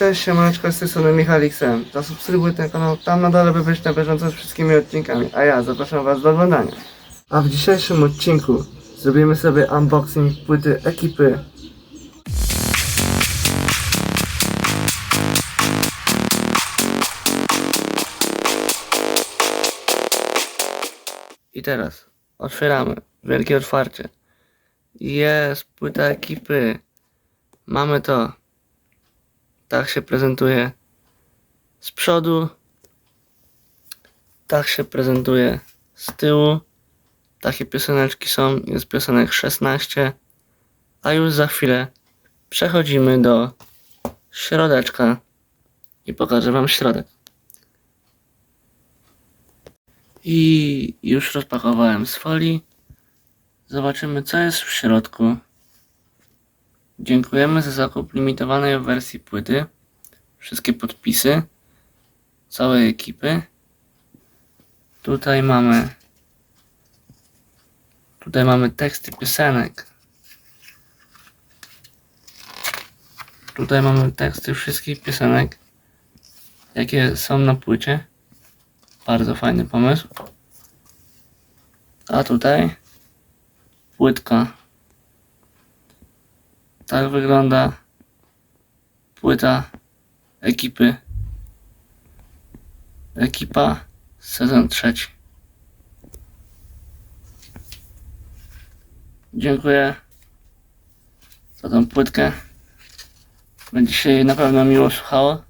Cześć, siemaneczko, z tej strony Michalik Sem. Zasubskrybuj ten kanał tam na dole, by być na bieżąco z wszystkimi odcinkami, a ja zapraszam Was do oglądania. A w dzisiejszym odcinku zrobimy sobie unboxing płyty ekipy. I teraz otwieramy. Wielkie otwarcie. Jest płyta ekipy. Mamy to. Tak się prezentuje z przodu. Tak się prezentuje z tyłu. Takie pioseneczki są. Jest piosenek 16. A już za chwilę przechodzimy do środeczka i pokażę Wam środek. I już rozpakowałem z folii. Zobaczymy, co jest w środku. Dziękujemy za zakup limitowanej wersji płyty. Wszystkie podpisy całej ekipy. Tutaj mamy tutaj mamy teksty piosenek. Tutaj mamy teksty wszystkich piosenek, jakie są na płycie. Bardzo fajny pomysł. A tutaj płytka. Tak wygląda płyta ekipy. Ekipa sezon trzeci. Dziękuję za tą płytkę. Będzie się jej na pewno miło słuchało.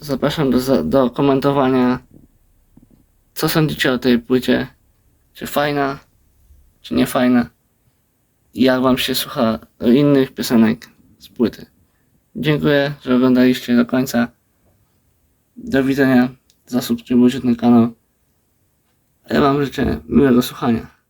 Zapraszam do, do komentowania, co sądzicie o tej płycie. Czy fajna, czy nie fajna. Jak wam się słucha innych piosenek z płyty. Dziękuję, że oglądaliście do końca. Do widzenia. Zasubskrybujcie ten kanał. Ja wam życzę miłego słuchania.